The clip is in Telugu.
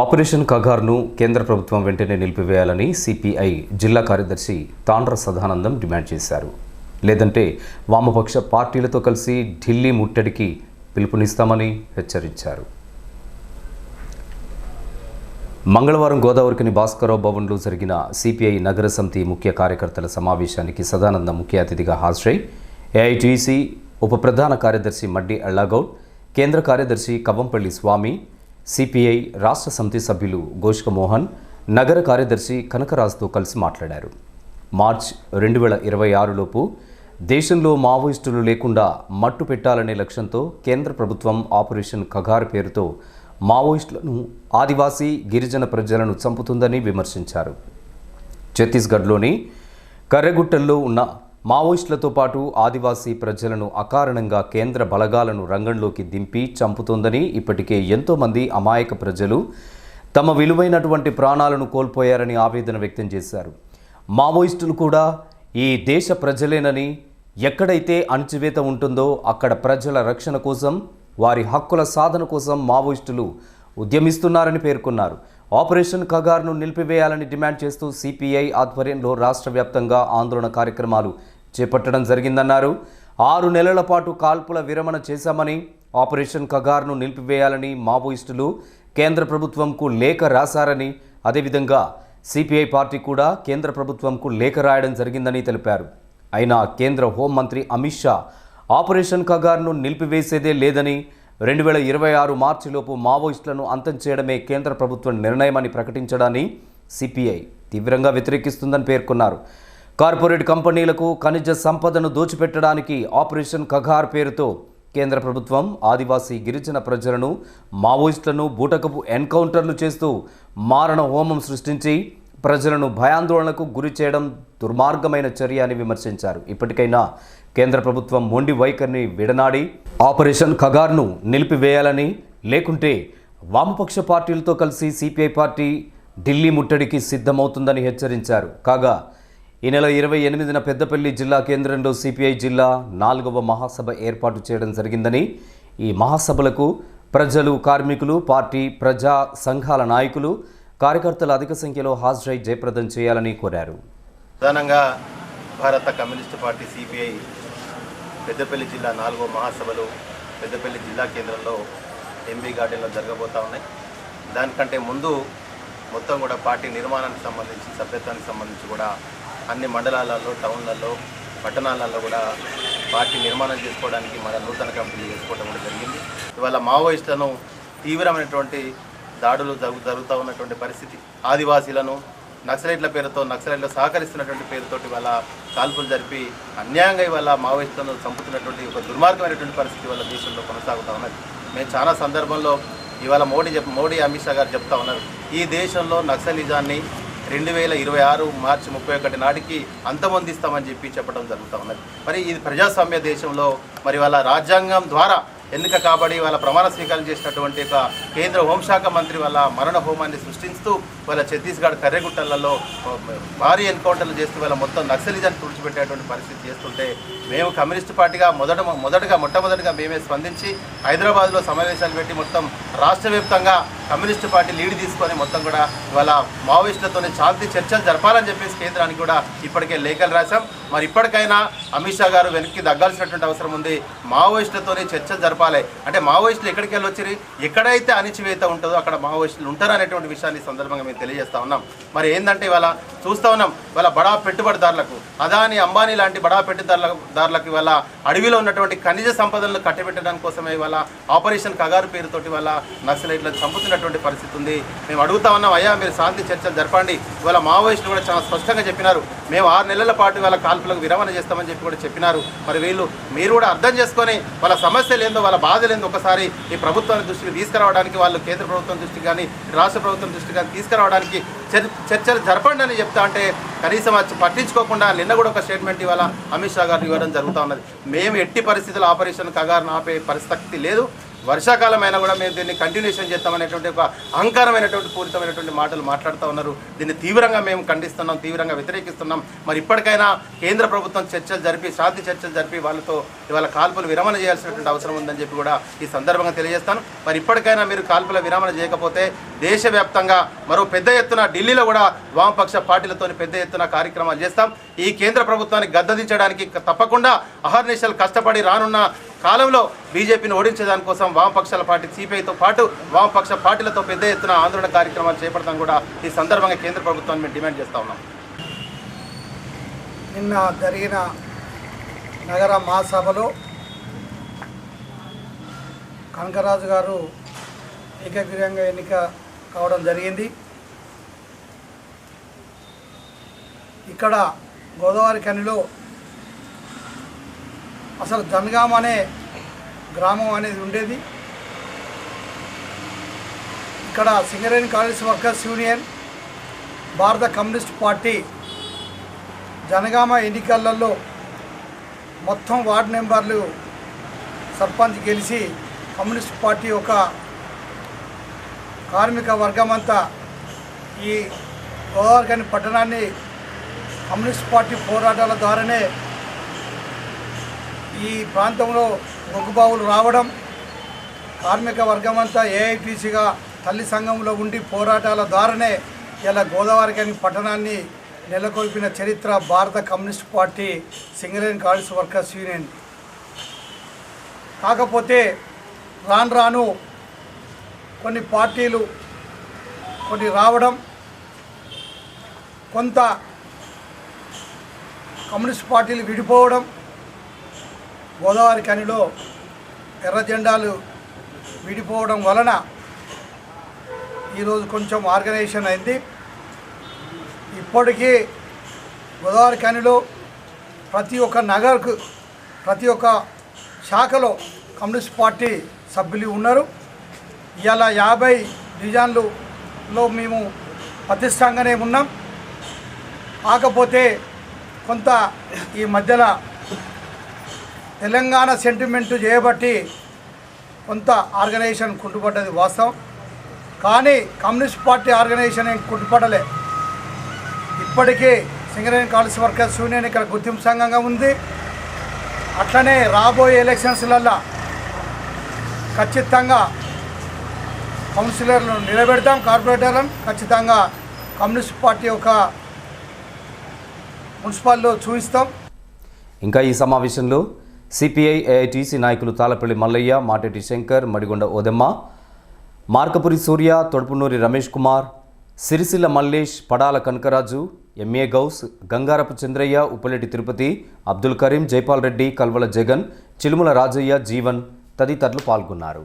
ఆపరేషన్ కగార్ను కేంద్ర ప్రభుత్వం వెంటనే నిలిపివేయాలని సిపిఐ జిల్లా కార్యదర్శి తాండ్ర సదానందం డిమాండ్ చేశారు. లేదంటే వామపక్ష పార్టీలతో కలిసి ఢిల్లీ ముట్టడికి పిలుపునిస్తామని హెచ్చరించారు. మంగళవారం గోదావరికిని భాస్కరరావు భవన్లో జరిగిన సిపిఐ నగర సమితి ముఖ్య కార్యకర్తల సమావేశానికి సదానందం ముఖ్య అతిథిగా హాజరై ఏఐటీసీ ఉప ప్రధాన కార్యదర్శి మడ్డి అల్లాగౌడ్ కేంద్ర కార్యదర్శి కవ్వంపల్లి స్వామి సిపిఐ రాష్ట్ర సమితి సభ్యులు గోష్క మోహన్ నగర కార్యదర్శి కనకరాజుతో కలిసి మాట్లాడారు. మార్చ్ రెండు వేల ఇరవై ఆరులోపు దేశంలో మావోయిస్టులు లేకుండా మట్టు పెట్టాలనే లక్ష్యంతో కేంద్ర ప్రభుత్వం ఆపరేషన్ కగార్ పేరుతో మావోయిస్టులను ఆదివాసీ గిరిజన ప్రజలను చంపుతుందని విమర్శించారు. ఛత్తీస్గఢ్లోని కర్రెగుట్టల్లో ఉన్న మావోయిస్టులతో పాటు ఆదివాసీ ప్రజలను అకారణంగా కేంద్ర బలగాలను రంగంలోకి దింపి చంపుతోందని ఇప్పటికే ఎంతోమంది అమాయక ప్రజలు తమ విలువైనటువంటి ప్రాణాలను కోల్పోయారని ఆవేదన వ్యక్తం చేశారు. మావోయిస్టులు కూడా ఈ దేశ ప్రజలేనని ఎక్కడైతే అణచివేత ఉంటుందో అక్కడ ప్రజల రక్షణ కోసం వారి హక్కుల సాధన కోసం మావోయిస్టులు ఉద్యమిస్తున్నారని పేర్కొన్నారు. ఆపరేషన్ కగార్ను నిలిపివేయాలని డిమాండ్ చేస్తూ సిపిఐ ఆధ్వర్యంలో రాష్ట్ర వ్యాప్తంగా ఆందోళన కార్యక్రమాలు చేపట్టడం జరిగిందన్నారు. ఆరు నెలల పాటు కాల్పుల విరమణ చేశామని ఆపరేషన్ కగార్ను నిలిపివేయాలని మావోయిస్టులు కేంద్ర ప్రభుత్వంకు లేఖ రాశారని అదేవిధంగా సిపిఐ పార్టీ కూడా కేంద్ర ప్రభుత్వంకు లేఖ రాయడం జరిగిందని తెలిపారు. అయినా కేంద్ర హోంమంత్రి అమిత్ షా ఆపరేషన్ కగార్ను నిలిపివేసేదే లేదని రెండు వేల ఇరవై ఆరు మార్చిలోపు మావోయిస్టులను అంతం చేయడమే కేంద్ర ప్రభుత్వం నిర్ణయమని ప్రకటించడాన్ని సిపిఐ తీవ్రంగా వ్యతిరేకిస్తుందని పేర్కొన్నారు. కార్పొరేట్ కంపెనీలకు ఖనిజ సంపదను దోచిపెట్టడానికి ఆపరేషన్ కఘార్ పేరుతో కేంద్ర ప్రభుత్వం ఆదివాసీ గిరిజన ప్రజలను మావోయిస్టులను బూటకపు ఎన్కౌంటర్లు చేస్తూ మారణ హోమం సృష్టించి ప్రజలను భయాందోళనకు గురి చేయడం దుర్మార్గమైన చర్య అని విమర్శించారు. ఇప్పటికైనా కేంద్ర ప్రభుత్వం మొండి వైఖరిని విడనాడి ఆపరేషన్ కగార్ను నిలిపివేయాలని లేకుంటే వామపక్ష పార్టీలతో కలిసి సిపిఐ పార్టీ ఢిల్లీ ముట్టడికి సిద్ధమవుతుందని హెచ్చరించారు. కాగా ఈ నెల ఇరవై ఎనిమిదిన పెద్దపల్లి జిల్లా కేంద్రంలో సిపిఐ జిల్లా నాలుగవ మహాసభ ఏర్పాటు చేయడం జరిగిందని ఈ మహాసభలకు ప్రజలు కార్మికులు పార్టీ ప్రజా సంఘాల నాయకులు కార్యకర్తలు అధిక సంఖ్యలో హాజరై జయప్రదం చేయాలని కోరారు. ప్రధానంగా భారత కమ్యూనిస్టు పార్టీ సిపిఐ పెద్దపల్లి జిల్లా నాలుగో మహాసభలు పెద్దపల్లి జిల్లా కేంద్రంలో ఎంబీ గార్డెన్లో జరగబోతా ఉన్నాయి. దానికంటే ముందు మొత్తం కూడా పార్టీ నిర్మాణానికి సంబంధించి సభ్యత్వానికి సంబంధించి కూడా అన్ని మండలాలలో టౌన్లలో పట్టణాలలో కూడా పార్టీ నిర్మాణం చేసుకోవడానికి మన నూతన కమిటీ చేసుకోవడం కూడా జరిగింది. ఇవాళ మావోయిస్టులను తీవ్రమైనటువంటి దాడులు జరుగు జరుగుతూ ఉన్నటువంటి పరిస్థితి. ఆదివాసీలను నక్సలైట్ల పేరుతో నక్సలైట్లు సహకరిస్తున్నటువంటి పేరుతోటి వాళ్ళ కాల్పులు జరిపి అన్యాయంగా ఇవాళ మావోయిస్టులను చంపుతున్నటువంటి ఒక దుర్మార్గమైనటువంటి పరిస్థితి వాళ్ళ దేశంలో కొనసాగుతూ ఉన్నది. మేము చాలా సందర్భంలో ఇవాళ మోడీ చెప్ మోడీ అమిత్ షా గారు చెప్తా ఉన్నారు. ఈ దేశంలో నక్సలిజాన్ని రెండు వేల ఇరవై ఆరు మార్చి ముప్పై ఒకటి నాటికి అంతమొందిస్తామని చెప్పి చెప్పడం జరుగుతూ ఉన్నది. మరి ఇది ప్రజాస్వామ్య దేశంలో మరి వాళ్ళ రాజ్యాంగం ద్వారా ఎన్నిక కాబడి వాళ్ళ ప్రమాణ స్వీకారం చేసినటువంటి ఒక కేంద్ర హోంశాఖ మంత్రి వాళ్ళ మరణ హోమాన్ని సృష్టిస్తూ వాళ్ళ ఛత్తీస్గఢ్ కర్రెగుట్టలలో భారీ ఎన్కౌంటర్లు చేస్తూ వాళ్ళ మొత్తం నక్సలిజాన్ని తుడిచిపెట్టేటువంటి పరిస్థితి చేస్తుంటే మేము కమ్యూనిస్ట్ పార్టీగా మొదట మొదటగా మొట్టమొదటిగా మేమే స్పందించి హైదరాబాద్లో సమావేశాలు పెట్టి మొత్తం రాష్ట్ర వ్యాప్తంగా కమ్యూనిస్ట్ పార్టీ లీడ్ తీసుకొని మొత్తం కూడా ఇవాళ మావోయిస్టులతోనే శాంతి చర్చలు జరపాలని చెప్పేసి కేంద్రానికి కూడా ఇప్పటికే లేఖలు రాశాం. మరి ఇప్పటికైనా అమిత్ షా గారు వెనక్కి దగ్గాల్సినటువంటి అవసరం ఉంది. మావోయిస్టులతోనే చర్చలు జరపాలి. అంటే మావోయిస్టులు ఎక్కడికి వెళ్ళి వచ్చి ఎక్కడైతే అణిచివేత ఉంటుందో అక్కడ మావోయిస్టులు ఉంటారు అనేటువంటి విషయాన్ని సందర్భంగా మేము తెలియజేస్తా ఉన్నాం. మరి ఏంటంటే ఇవాళ చూస్తా ఉన్నాం ఇవాళ బడా పెట్టుబడిదారులకు అదాని అంబానీ లాంటి బడా పెట్టుదారులకు దారులకు ఇవాళ అడవిలో ఉన్నటువంటి ఖనిజ సంపదలను కట్టబెట్టడం కోసమే ఇవాళ ఆపరేషన్ కగారు పేరుతోటి వల్ల నక్సలైట్లను చంపుతున్నటువంటి పరిస్థితి ఉంది. మేము అడుగుతా ఉన్నాం అయ్యా మీరు శాంతి చర్చలు జరపండి. ఇవాళ మావోయిస్టులు కూడా చాలా స్పష్టంగా చెప్పినారు. మేము ఆరు నెలల పాటు ఇవాళ కాల్పులకు విరమణ చేస్తామని చెప్పి కూడా చెప్పినారు. మరి వీళ్ళు మీరు కూడా అర్థం చేసుకొని వాళ్ళ సమస్యలు ఏందో వాళ్ళ బాధలు ఏందో ఒకసారి ఈ ప్రభుత్వాన్ని దృష్టికి తీసుకురావడానికి వాళ్ళు కేంద్ర ప్రభుత్వం దృష్టికి కానీ రాష్ట్ర ప్రభుత్వం దృష్టికి కానీ తీసుకురావడానికి చర్చలు జరపండి అని చెప్తా అంటే కనీసం అది పట్టించుకోకుండా నిన్న కూడా ఒక స్టేట్మెంట్ ఇవాళ అమిత్ షా గారు ఇవ్వడం జరుగుతూ ఉన్నది. మేము ఎట్టి పరిస్థితుల్లో ఆపరేషన్ కగారు ఆపే పరిస్థితి లేదు. వర్షాకాలం అయినా కూడా మేము దీన్ని కంటిన్యూషన్ చేస్తామనేటువంటి ఒక అహంకారమైనటువంటి పూరితమైనటువంటి మాటలు మాట్లాడుతూ ఉన్నారు. దీన్ని తీవ్రంగా మేము ఖండిస్తున్నాం తీవ్రంగా వ్యతిరేకిస్తున్నాం. మరి ఇప్పటికైనా కేంద్ర ప్రభుత్వం చర్చలు జరిపి శాంతి చర్చలు జరిపి వాళ్ళతో ఇవాళ కాల్పులు విరమణ చేయాల్సినటువంటి అవసరం ఉందని చెప్పి కూడా ఈ సందర్భంగా తెలియజేస్తాను. మరి ఇప్పటికైనా మీరు కాల్పుల విరమణ చేయకపోతే దేశవ్యాప్తంగా మరో పెద్ద ఎత్తున ఢిల్లీలో కూడా వామపక్ష పార్టీలతో పెద్ద ఎత్తున కార్యక్రమాలు చేస్తాం. ఈ కేంద్ర ప్రభుత్వాన్ని గద్దదించడానికి తప్పకుండా అహర్నిశలు కష్టపడి రానున్న కాలంలో బీజేపీని ఓడించేదాని కోసం వామపక్షాల పార్టీ సిపిఐతో పాటు వామపక్ష పార్టీలతో పెద్ద ఎత్తున ఆందోళన కార్యక్రమాలు చేపడతాం కూడా ఈ సందర్భంగా కేంద్ర ప్రభుత్వాన్ని మేము డిమాండ్ చేస్తా ఉన్నాం. నిన్న జరిగిన నగర మహాసభలో కనకరాజు గారు ఏకగ్రీయంగా ఎన్నిక కావడం జరిగింది. ఇక్కడ గోదావరి కనిలో అసలు జనగాం అనే గ్రామం అనేది ఉండేది. ఇక్కడ సింగరేణి కాలేజ్ వర్కర్స్ యూనియన్ భారత కమ్యూనిస్ట్ పార్టీ జనగామ ఎన్నికలలో మొత్తం వార్డు మెంబర్లు సర్పంచ్ గెలిచి కమ్యూనిస్ట్ పార్టీ ఒక కార్మిక వర్గం అంతా ఈ గోదావరికని పట్టణాన్ని కమ్యూనిస్ట్ పార్టీ పోరాటాల ద్వారానే ఈ ప్రాంతంలో బొగ్గుబావులు రావడం కార్మిక వర్గం అంతా ఏఐటీసీగా తల్లి సంఘంలో ఉండి పోరాటాల ద్వారానే ఇలా గోదావరికని పట్టణాన్ని నెలకొల్పిన చరిత్ర భారత communist party Singareni colliery workers union. కాకపోతే రాను రాను కొన్ని పార్టీలు కొన్ని రావడం కొంత కమ్యూనిస్ట్ పార్టీలు విడిపోవడం గోదావరి కనిలో ఎర్ర జెండాలు విడిపోవడం వలన ఈరోజు కొంచెం ఆర్గనైజేషన్ అయింది. ఇప్పటికీ గోదావరి కనిలో ప్రతి ఒక్క నగర్కు ప్రతి ఒక్క శాఖలో కమ్యూనిస్ట్ పార్టీ సభ్యులు ఉన్నారు. ఇలా యాభై డివిజన్లులో మేము ప్రతిష్టంగానే ఉన్నాం. కాకపోతే కొంత ఈ మధ్యలో తెలంగాణ సెంటిమెంట్ చేయబట్టి కొంత ఆర్గనైజేషన్ కుంటుపడ్డది వాస్తవం. కానీ కమ్యూనిస్ట్ పార్టీ ఆర్గనైజేషన్ ఏం కుంటుపడలే. ఇప్పటికీ సింగరేణి కాలేజ్ వర్కర్స్ యూనియన్ ఇక్కడ గుర్తింపు సంఘంగా ఉంది. అట్లనే రాబోయే ఎలక్షన్స్లల్లో ఖచ్చితంగా కౌన్సిలర్లను నిలబెడతాం కార్పొరేటర్లను. ఖచ్చితంగా కమ్యూనిస్ట్ పార్టీ ఒక మున్సిపాల్లో చూపిస్తాం. ఇంకా ఈ సమావేశంలో సిపిఐ ఏఐటీసీ నాయకులు తాళపల్లి మల్లయ్య మాటెటి శంకర్ మడిగొండ ఓదెమ్మ మార్కపురి సూర్య తొడుపునూరి రమేష్ కుమార్ సిరిసిల్ల మల్లేష్ పడాల కనకరాజు ఎంఏ గౌస్ గంగారపు చంద్రయ్య ఉప్పలెట్టి తిరుపతి అబ్దుల్ కరీం జైపాల్ రెడ్డి కల్వల జగన్ చిలుముల రాజయ్య జీవన్ తదితరులు పాల్గొన్నారు.